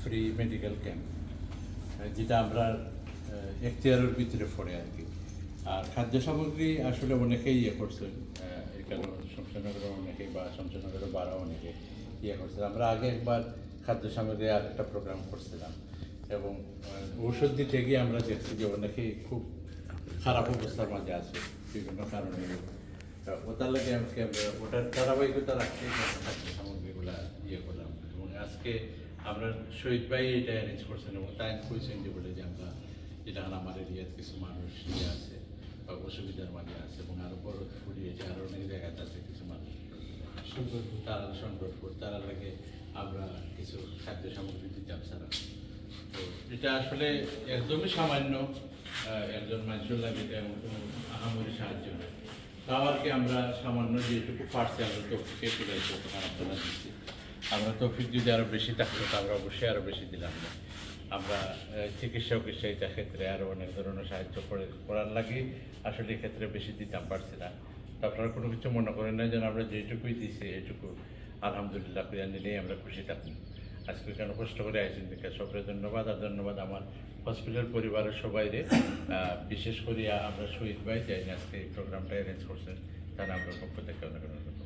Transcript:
Free medical camp যেটা আমরা এখতিয়ারের ভিতরে পড়ে আর কি। আর খাদ্য সামগ্রী আসলে অনেকেই ইয়ে করছেন এখানে শমশানগরের অনেকেই বা শমশানগরের বারা অনেকে ইয়ে করছে আমরা আগে একবার খাদ্য সামগ্রী আর একটা প্রোগ্রাম করছিলাম এবং ঔষধ দিতে গিয়ে আমরা দেখছি যে অনেকেই খুব খারাপ অবস্থার মাঝে আছে বিভিন্ন কারণে। ওটার লাগে ওটার ধারাবাহিকতা রাখতে খাদ্য সামগ্রীগুলা ইয়ে করলাম এবং আজকে আমরা শহীদ ভাই এটা অ্যারেঞ্জ করছেন এবং তাই কইছেন যে বলে যে আমরা যেটা আমার এরিয়ার কিছু মানুষ ইয়ে আছে বা অসুবিধার মাঝে আছে এবং আরও বড় ফুরিয়েছে আরও অনেক জায়গাতে আছে কিছু মানুষ। তারা সংকটপুর। তারা লাগে আমরা কিছু খাদ্য সামগ্রী দিতাম সারা তো এটা আসলে একদমই সামান্য একজন মানুষের লাগে এটা এমন কোনো আহামরি সাহায্য নয়। তাও আর কি আমরা সামান্য যেটুকু পারছি আমরা ফিরাইছি তখন আপনারা দিচ্ছি আমরা তৌফিক যদি আরও বেশি থাকতো আমরা অবশ্যই আরও বেশি দিলাম। আমরা আহ, চিকিৎসা ক্ষেত্রে আরও অনেক ধরনের সাহায্য করে করার লাগে আসলে ক্ষেত্রে বেশি দিতাম পারছি না। আপনারা কোনো কিছু মনে করেন না যেন আমরা যেটুকুই দিছি এটুকু। আলহামদুলিল্লাহ ফিরিয়ে নিলেই আমরা খুশি থাকি। আজকে কেন কষ্ট করে আইসেন দেখে সবরে ধন্যবাদ আর ধন্যবাদ আমার হসপিটাল পরিবারের সবাইরে। বিশেষ করে আমরা শহীদ ভাই যাই আজকে এই প্রোগ্রামটা অ্যারেঞ্জ করছেন তারা আমরা পক্ষ থেকে অনেক অনেক।